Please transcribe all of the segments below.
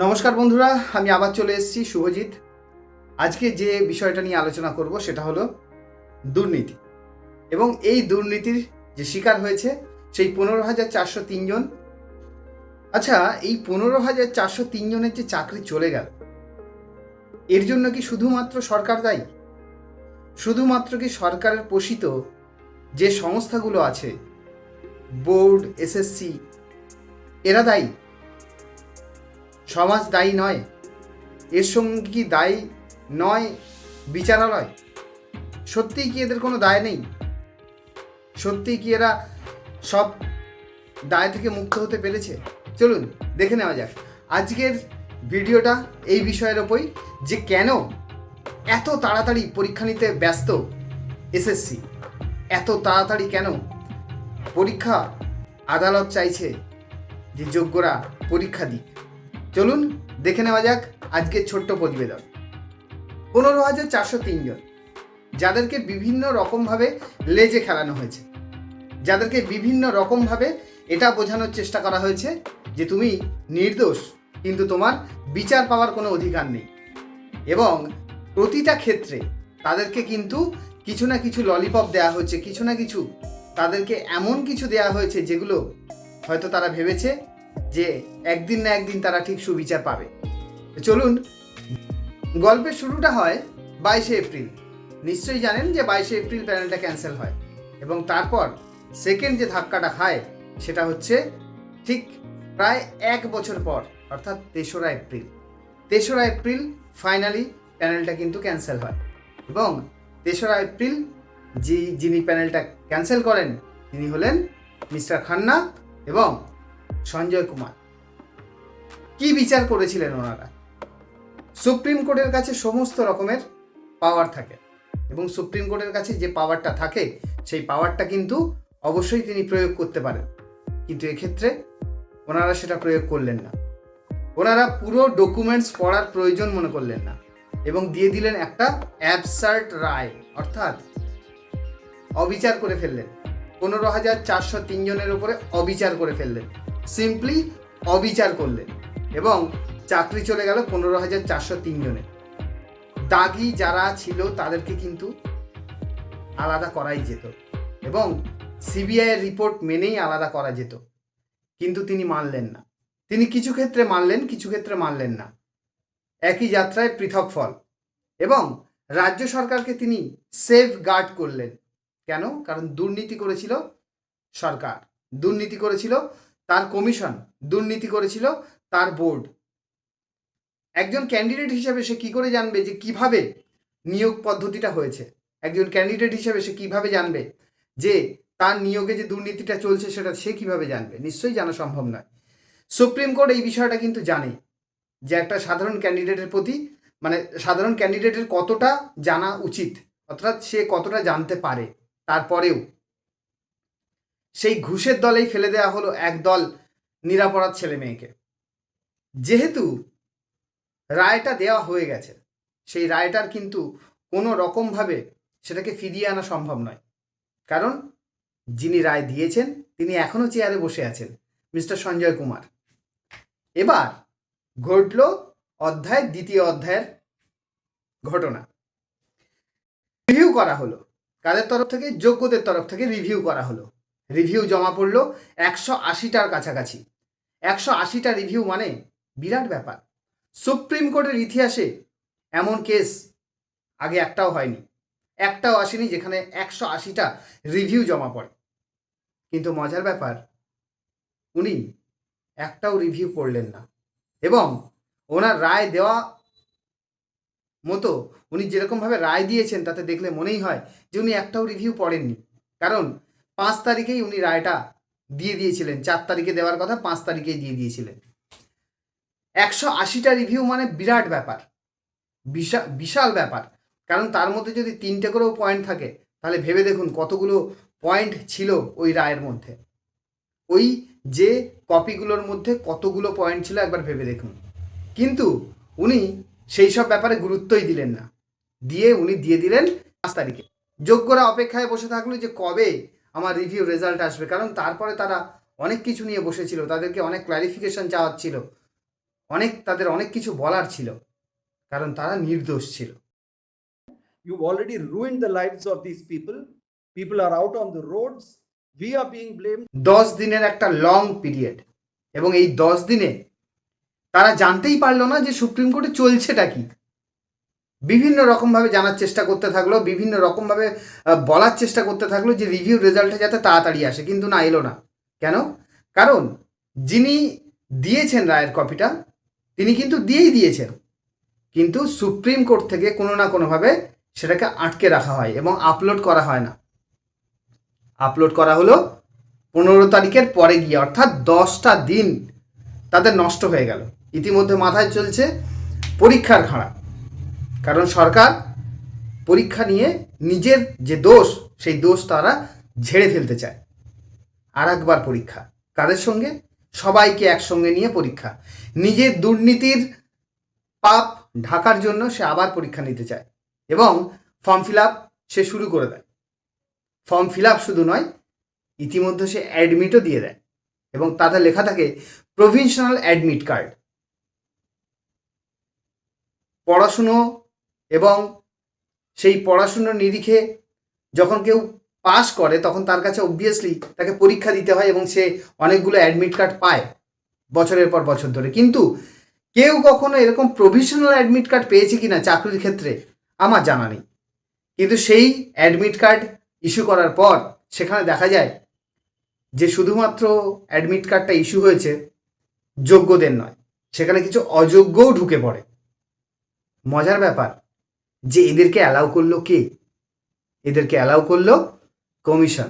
নমস্কার বন্ধুরা, আমি আবার চলে এসেছি শুভজিৎ। আজকে যে বিষয়টা নিয়ে আলোচনা করব সেটা হলো দুর্নীতি। এবং এই দুর্নীতির যে শিকার হয়েছে সেই পনেরো হাজার চারশো তিনজন আচ্ছা এই পনেরো হাজার চারশো তিনজনের যে চাকরি চলে গেল, এর জন্য কি শুধুমাত্র সরকার দায়ী? শুধুমাত্র কি সরকারের পোষিত যে সংস্থাগুলো আছে, বোর্ড, এসএসসি, এরা দায়ী? সমাজ দায়ী নয় এর সঙ্গে কি দায়ী নয় বিচারালয়? সত্যিই কি এদের কোনো দায় নেই? সত্যিই কি এরা সব দায় থেকে মুক্ত হতে পেরেছে? চলুন, দেখে নেওয়া যাক। আজকের ভিডিওটা এই বিষয়ের ওপরই, যে কেন এত তাড়াতাড়ি পরীক্ষা নিতে ব্যস্ত এসএসসি? এত তাড়াতাড়ি কেন? পরীক্ষা আদালত চাইছে যে যোগ্যরা পরীক্ষা দিক। চলুন দেখে নেওয়া যাক আজকের ছোট্ট প্রতিবেদন। পনেরো হাজার চারশো তিনজন যাদেরকে বিভিন্ন রকমভাবে লেজে খেলানো হয়েছে। যাদেরকে বিভিন্ন রকমভাবে এটা বোঝানোর চেষ্টা করা হয়েছে যে তুমি নির্দোষ, কিন্তু তোমার বিচার পাওয়ার কোনো অধিকার নেই। এবং প্রতিটা ক্ষেত্রে তাদেরকে কিন্তু কিছু না কিছু ললিপপ দেওয়া হয়েছে, কিছু না কিছু তাদেরকে এমন কিছু দেওয়া হয়েছে যেগুলো হয়তো তারা ভেবেছে যে একদিন না একদিন তারা ঠিক সুবিচার পাবে। চলুন, গল্পের শুরুটা হয় বাইশে এপ্রিল। নিশ্চয়ই জানেন যে বাইশে এপ্রিল প্যানেলটা ক্যান্সেল হয় এবং তারপর সেকেন্ড যে ধাক্কাটা খায় সেটা হচ্ছে ঠিক প্রায় এক বছর পর, অর্থাৎ তেসরা এপ্রিল। তেসরা এপ্রিল ফাইনালি প্যানেলটা কিন্তু ক্যান্সেল হয় এবং তেসরা এপ্রিল যে যিনি প্যানেলটা ক্যান্সেল করেন তিনি হলেন মিস্টার খান্না এবং সঞ্জয় কুমার। কি বিচার করেছিলেন ওনারা? সুপ্রিম কোর্টের কাছে সমস্ত রকমের পাওয়ার থাকে এবং সুপ্রিম কোর্টের কাছে যে পাওয়ারটা থাকে, সেই পাওয়ারটা কিন্তু অবশ্যই তিনি প্রয়োগ করতে পারেন। কিন্তু এক্ষেত্রে ওনারা সেটা প্রয়োগ করলেন না। ওনারা পুরো ডকুমেন্টস পড়ার প্রয়োজন মনে করলেন না এবং দিয়ে দিলেন একটা অ্যাবসার্ট রায়, অর্থাৎ অবিচার করে ফেললেন। পনেরো হাজার চারশো তিনজনের উপরে অবিচার করে ফেললেন। সিম্পলি অবিচার করলেন এবং চাকরি চলে গেল পনেরো হাজার চারশো তিনজনের দাগি যারা ছিল তাদেরকে কিন্তু আলাদা করাই যেত এবং সিবিআইয়ের রিপোর্ট মেনেই আলাদা করা যেত। কিন্তু তিনি মানলেন না। তিনি কিছু ক্ষেত্রে মানলেন, কিছু ক্ষেত্রে মানলেন না। একই যাত্রায় পৃথক ফল এবং রাজ্য সরকারকে তিনি সেফ গার্ড করলেন। কেন? কারণ দুর্নীতি করেছিল সরকার। দুর্নীতি করেছিল তার কমিশন দুর্নীতি করেছিল তার বোর্ড। একজন ক্যান্ডিডেট হিসেবে সে কি করে জানবে যে কীভাবে নিয়োগ পদ্ধতিটা হয়েছে? একজন ক্যান্ডিডেট হিসেবে সে কীভাবে জানবে যে তার নিয়োগে যে দুর্নীতিটা চলছে সেটা সে কীভাবে জানবে? নিশ্চয়ই জানা সম্ভব নয়। সুপ্রিম কোর্ট এই বিষয়টা কিন্তু জানে যে একটা সাধারণ ক্যান্ডিডেটের প্রতি মানে সাধারণ ক্যান্ডিডেটের কতটা জানা উচিত, অর্থাৎ সে কতটা জানতে পারে, তারপরেও সেই ঘুষের দলেই ফেলে দেওয়া হলো এক দল নিরাপরাধ ছেলে মেয়েকে। যেহেতু রায়টা দেওয়া হয়ে গেছে, সেই রায়টার কিন্তু কোনো রকমভাবে সেটাকে ফিরিয়ে আনা সম্ভব নয়। কারণ যিনি রায় দিয়েছেন, তিনি এখনও চেয়ারে বসে আছেন, মিস্টার সঞ্জয় কুমার। এবার ঘটল অধ্যায়, দ্বিতীয় অধ্যায়ের ঘটনা। রিভিউ করা হলো। কাদের তরফ থেকে? যোগ্যদের তরফ থেকে রিভিউ করা হলো। রিভিউ জমা পড়ল একশো আশিটার কাছাকাছি। একশো আশিটা রিভিউ মানে বিরাট ব্যাপার। সুপ্রিম কোর্টের ইতিহাসে এমন কেস আগে একটাও হয়নি। একটাও আসেনি যেখানে একশো আশিটা রিভিউ জমা পড়ে। কিন্তু মজার ব্যাপার, উনি একটাও রিভিউ করলেন না। এবং ওনার রায় দেওয়া মতো উনি যেরকমভাবে রায় দিয়েছেন তাতে দেখলে মনেই হয় যে উনি একটাও রিভিউ পড়েননি। কারণ পাঁচ তারিখেই উনি রায়টা দিয়ে দিয়েছিলেন। চার তারিখে দেওয়ার কথা, পাঁচ তারিখেই দিয়ে দিয়েছিলেন। একশো আশিটা রিভিউ মানে বিরাট ব্যাপার। বিশাল বিশাল ব্যাপার। কারণ তার মধ্যে যদি তিনটে করেও পয়েন্ট থাকে, তাহলে ভেবে দেখুন কতগুলো পয়েন্ট ছিল ওই রায়ের মধ্যে। ওই যে কপিগুলোর মধ্যে কতগুলো পয়েন্ট ছিল একবার ভেবে দেখুন। কিন্তু উনি সেই সব ব্যাপারে গুরুত্বই দিলেন না। দিয়ে উনি দিয়ে দিলেন পাঁচ তারিখে। যোগ্যরা অপেক্ষায় বসে থাকল যে কবে আমার রিভিউ রেজাল্ট আসবে কারণ তারপরে তারা অনেক কিছু নিয়ে বসেছিল তাদেরকে অনেক ক্ল্যারিফিকেশন চাওয়ার ছিল অনেক তাদের অনেক কিছু বলার ছিল কারণ তারা নির্দোষ ছিল you already ruin the lives of this people people are out on the roads. We are being blamed. দশ দিনের একটা লং পিরিয়ড এবং এই দশ দিনে তারা জানতেই পারল না যে সুপ্রিম কোর্টে চলছেটা কি বিভিন্ন রকমভাবে জানার চেষ্টা করতে থাকল, বিভিন্ন রকমভাবে বলার চেষ্টা করতে থাকল যে রিভিউ রেজাল্টে যাতে তাড়াতাড়ি আসে, কিন্তু না এলো না। কেন? কারণ যিনি দিয়েছেন রায়ের কপিটা তিনি কিন্তু দিয়েই দিয়েছেন। কিন্তু সুপ্রিম কোর্ট থেকে কোনো না কোনোভাবে সেটাকে আটকে রাখা হয় এবং আপলোড করা হয় না। আপলোড করা হলো পনেরো তারিখের পরে গিয়ে, অর্থাৎ দশটা দিন তাদের নষ্ট হয়ে গেল। ইতিমধ্যে মাথায় চলছে পরীক্ষার খাড়া। কারণ সরকার পরীক্ষা নিয়ে নিজের যে দোষ, সেই দোষ তারা ঝেড়ে ফেলতে চায়। আর একবার পরীক্ষা, কাদের সঙ্গে? সবাইকে একসঙ্গে নিয়ে পরীক্ষা। নিজের দুর্নীতির পাপ ঢাকার জন্য সে আবার পরীক্ষা নিতে চায় এবং ফর্ম ফিল আপ সে শুরু করে দেয়। ফর্ম ফিল আপ শুধু নয়, ইতিমধ্যে সে অ্যাডমিটও দিয়ে দেয় এবং তাতে লেখা থাকে প্রভিনশনাল অ্যাডমিট কার্ড পড়াশুনো এবং সেই পড়াশুনোর নিরিখে যখন কেউ পাস করে, তখন তার কাছে অবভিয়াসলি তাকে পরীক্ষা দিতে হয় এবং সে অনেকগুলো অ্যাডমিট কার্ড পায় বছরের পর বছর ধরে। কিন্তু কেউ কখনো এরকম প্রভিশনাল অ্যাডমিট কার্ড পেয়েছে কি না চাকরির ক্ষেত্রে, আমার জানা নেই। কিন্তু সেই অ্যাডমিট কার্ড ইস্যু করার পর সেখানে দেখা যায় যে শুধুমাত্র অ্যাডমিট কার্ডটা ইস্যু হয়েছে, যোগ্যদের নয়। সেখানে কিছু অযোগ্যও ঢুকে পড়ে। মজার ব্যাপার যে এদেরকে অ্যালাউ করল কে? এদেরকে অ্যালাউ করল কমিশন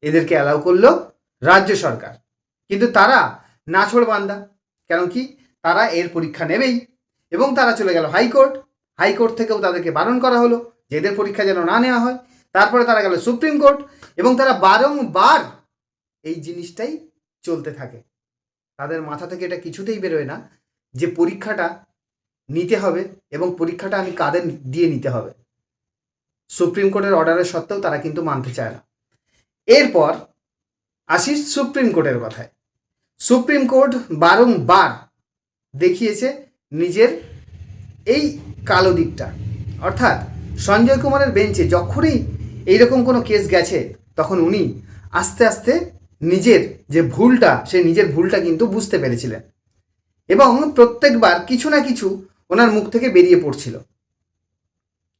এদেরকে অ্যালাউ করল রাজ্য সরকার। কিন্তু তারা নাছোড় বান্দা। কেন কি? তারা এর পরীক্ষা নেবেই। এবং তারা চলে গেল হাইকোর্ট। হাইকোর্ট থেকেও তাদেরকে বারণ করা হলো যে এদের পরীক্ষা যেন না নেওয়া হয়। তারপরে তারা গেল সুপ্রিম কোর্ট এবং তারা বারংবার এই জিনিসটাই চলতে থাকে। তাদের মাথা থেকে এটা কিছুতেই বেরোয় না যে পরীক্ষাটা নিতে হবে এবং পরীক্ষাটা আমি কাদের দিয়ে নিতে হবে? সুপ্রিম কোর্টের অর্ডারের সত্ত্বেও তারা কিন্তু মানতে চায় না। এরপর আসি সুপ্রিম কোর্টের কথায়। সুপ্রিম কোর্ট বারংবার দেখিয়েছে নিজের এই কালো দিকটা। অর্থাৎ সঞ্জয় কুমারের বেঞ্চে যখনই এইরকম কোনো কেস গেছে, তখন উনি আস্তে আস্তে নিজের যে ভুলটা সে নিজের ভুলটা কিন্তু বুঝতে পেরেছিলেন। এবং প্রত্যেকবার কিছু না কিছু ওনার মুখ থেকে বেরিয়ে পড়ছিল।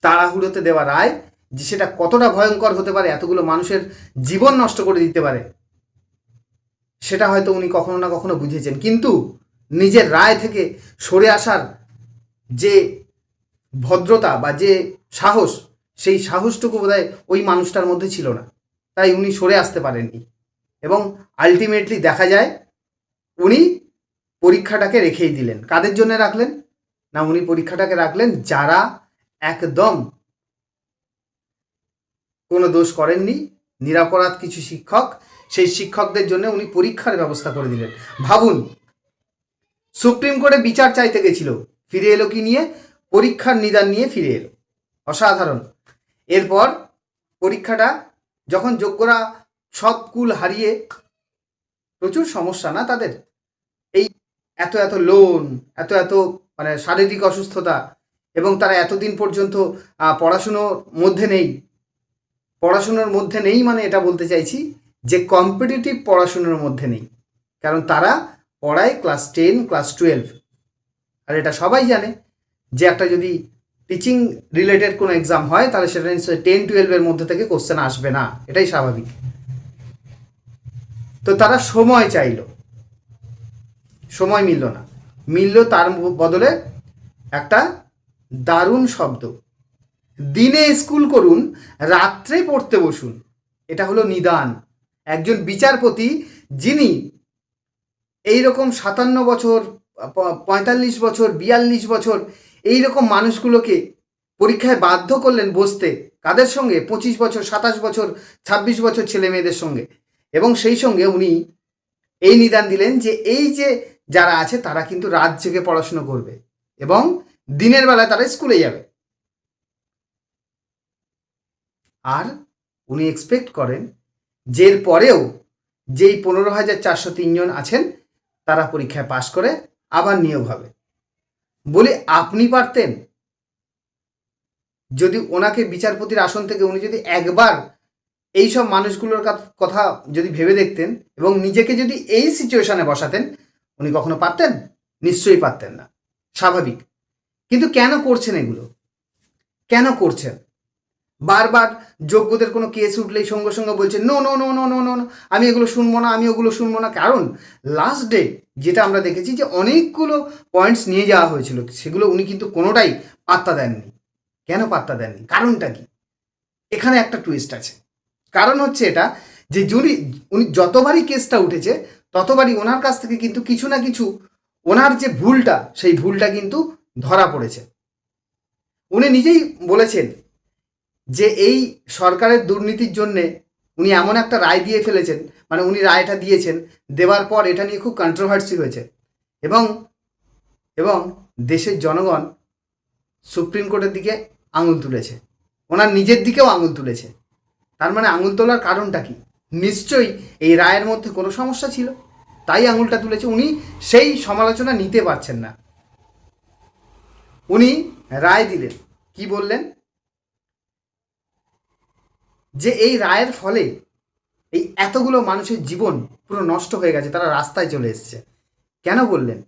তাড়াহুড়োতে দেওয়া রায় যে সেটা কতটা ভয়ঙ্কর হতে পারে, এতগুলো মানুষের জীবন নষ্ট করে দিতে পারে, সেটা হয়তো উনি কখনো না কখনো বুঝেছেন। কিন্তু নিজের রায় থেকে সরে আসার যে ভদ্রতা বা যে সাহস, সেই সাহসটুকু বোধহয় ওই মানুষটার মধ্যে ছিল না। তাই উনি সরে আসতে পারেননি। এবং আলটিমেটলি দেখা যায়, উনি পরীক্ষাটাকে রেখেই দিলেন। কাদের জন্য রাখলেন? না উনি পরীক্ষাটাকে রাখলেন যারা একদম কোনো দোষ করেননি, নিরাপরাধ কিছু শিক্ষক, সেই শিক্ষকদের জন্য উনি পরীক্ষার ব্যবস্থা করে দিলেন। ভাবুন, সুপ্রিম কোর্টে বিচার চাইতে গেছিল, ফিরে এলো কি নিয়ে? পরীক্ষার নিদান নিয়ে ফিরে এলো। অসাধারণ। এরপর পরীক্ষাটা যখন যোগ্যরা সব কুল হারিয়ে, প্রচুর সমস্যা না তাদের? এই এত এত লোন এত এত মানে শারীরিক অসুস্থতা এবং তারা এতদিন পর্যন্ত পড়াশুনোর মধ্যে নেই। পড়াশুনোর মধ্যে নেই মানে এটা বলতে চাইছি যে কম্পিটিটিভ পড়াশুনোর মধ্যে নেই। কারণ তারা পড়ায় ক্লাস টেন ক্লাস টুয়েলভ আর এটা সবাই জানে যে একটা যদি টিচিং রিলেটেড কোনো এক্সাম হয়, তাহলে সেটা নিশ্চয়ই টেন টুয়েলভের মধ্যে থেকে কোশ্চেন আসবে না। এটাই স্বাভাবিক। তো তারা সময় চাইলো। সময় মিলল না। মিলল তার বদলে একটা দারুণ শব্দ। দিনে স্কুল করুন, রাত্রে পড়তে বসুন। এটা হলো নিদান। একজন বিচারপতি, যিনি এই রকম সাতান্ন বছর, পঁয়তাল্লিশ বছর, বিয়াল্লিশ বছর এই রকম মানুষগুলোকে পরীক্ষায় বাধ্য করলেন বসতে, কাদের সঙ্গে? পঁচিশ বছর, সাতাশ বছর, ছাব্বিশ বছর ছেলে মেয়েদের সঙ্গে। এবং সেই সঙ্গে উনি এই নিদান দিলেন যে এই যে যারা আছে তারা কিন্তু রাত জেগে পড়াশুনো করবে এবং দিনের বেলায় তারা স্কুলে যাবে। আর উনি এক্সপেক্ট করেন যে পরেও যেই পনেরো হাজার চারশো তিনজন আছেন, তারা পরীক্ষায় পাশ করে আবার নিয়োগ হবে। বলে, আপনি পারতেন? যদি ওনাকে বিচারপতির আসন থেকে উনি যদি একবার এই সব মানুষগুলোর কথা যদি ভেবে দেখতেন এবং নিজেকে যদি এই সিচুয়েশনে বসাতেন উনি কখনো পারতেন? নিশ্চয়ই পারতেন না। স্বাভাবিক। কিন্তু কেন করছেন এগুলো? কেন করছেন? বারবার যোগ্যদের কোনো কেস উঠলেই সঙ্গে সঙ্গে বলছেন no no no no no no আমি এগুলো শুনব না, আমি ওগুলো শুনব না। কারণ লাস্ট ডে যেটা আমরা দেখেছি যে অনেকগুলো পয়েন্টস নিয়ে যাওয়া হয়েছিল, সেগুলো উনি কিন্তু কোনোটাই পাত্তা দেননি। কেন পাত্তা দেননি? কারণটা কি? এখানে একটা টুইস্ট আছে। কারণ হচ্ছে এটা যে জুরি উনি যতবারই কেসটা উঠেছে ততবারই ওনার কাছ থেকে কিন্তু কিছু না কিছু ওনার যে ভুলটা, সেই ভুলটা কিন্তু ধরা পড়েছে। উনি নিজেই বলেছেন যে এই সরকারের দুর্নীতির জন্যে উনি এমন একটা রায় দিয়ে ফেলেছেন মানে উনি রায়টা দিয়েছেন, দেওয়ার পর এটা নিয়ে খুব কন্ট্রোভার্সি হয়েছে। এবং এবং দেশের জনগণ সুপ্রিম কোর্টের দিকে আঙুল তুলেছে। ওনার নিজের দিকেও আঙুল তুলেছে। তার মানে আঙুল তোলার কারণটা কি? নিশ্চয়ই এই রায়ের মধ্যে কোনো সমস্যা ছিল। তাই আঙুলটা তুলেছে। উনি সেই সমালোচনা নিতে পারছেন না। উনি রায় দিলেন। কি বললেন? যে এই রায়ের ফলে এই এতগুলো মানুষের জীবন পুরো নষ্ট হয়ে গেছে, তারা রাস্তায় চলে এসছে। কেন বললেন?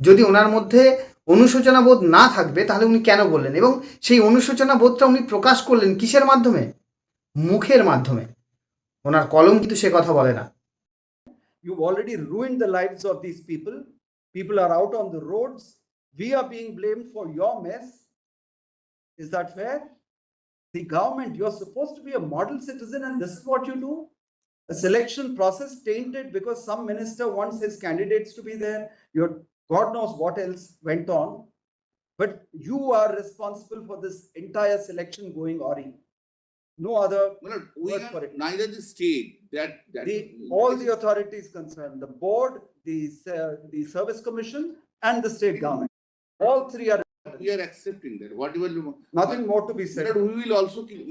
যদি ওনার মধ্যে অনুশোচনা বোধ না থাকবে, তাহলে উনি কেন বললেন? এবং সেই অনুশোচনা বোধটা উনি প্রকাশ করলেন কিসের মাধ্যমে? মুখের মাধ্যমে। ওনার কলম কিন্তু সে কথা বলে না You've already ruined the lives of these people. People are out on the roads. We are being blamed for your mess. Is that fair? The government, you're supposed to be a model citizen, and this is what you do? A selection process tainted because some minister wants his candidates to be there. Your God knows what else went on. But you are responsible for this entire selection going awry. No other, Well, we Word for are it. neither the state that, that. the, all the authorities concerned, the board, the, ser- the service commission, and the state government. All three are, We are accepting that, whatever. nothing more to be said. we will also, keep-